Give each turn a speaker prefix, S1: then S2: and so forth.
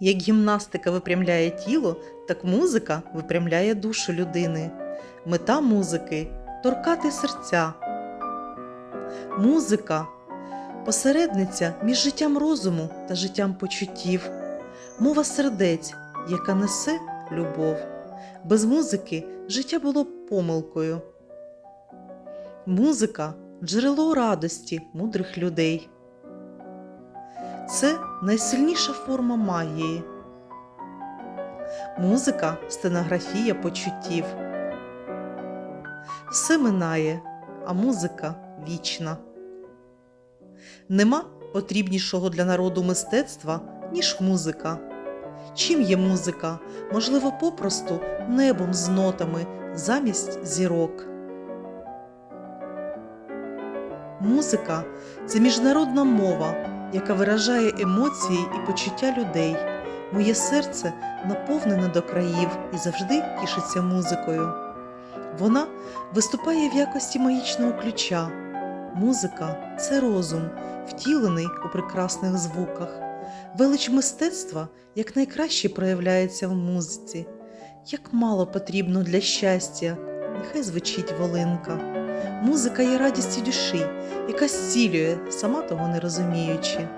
S1: Як гімнастика випрямляє тіло, так музика випрямляє душу людини. Мета музики торкати серця. Музика посередниця між життям розуму та життям почуттів, мова сердець, яка несе любов. Без музики життя було б помилкою. Музика джерело радості мудрих людей. Це найсильніша форма магії. Музика стенографія почуттів. Все минає, а музика вічна. Нема потрібнішого для народу мистецтва, ніж музика. Чим є музика? Можливо, попросту небом з нотами замість зірок. Музика це міжнародна мова, яка виражає емоції і почуття людей. Моє серце наповнене до країв і завжди тішиться музикою. Вона виступає в якості магічного ключа. Музика це розум, втілений у прекрасних звуках. Велич мистецтва якнайкраще проявляється в музиці. Як мало потрібно для щастя, нехай звучить волинка. Музика є радістю душі, яка зцілює, сама того не розуміючи.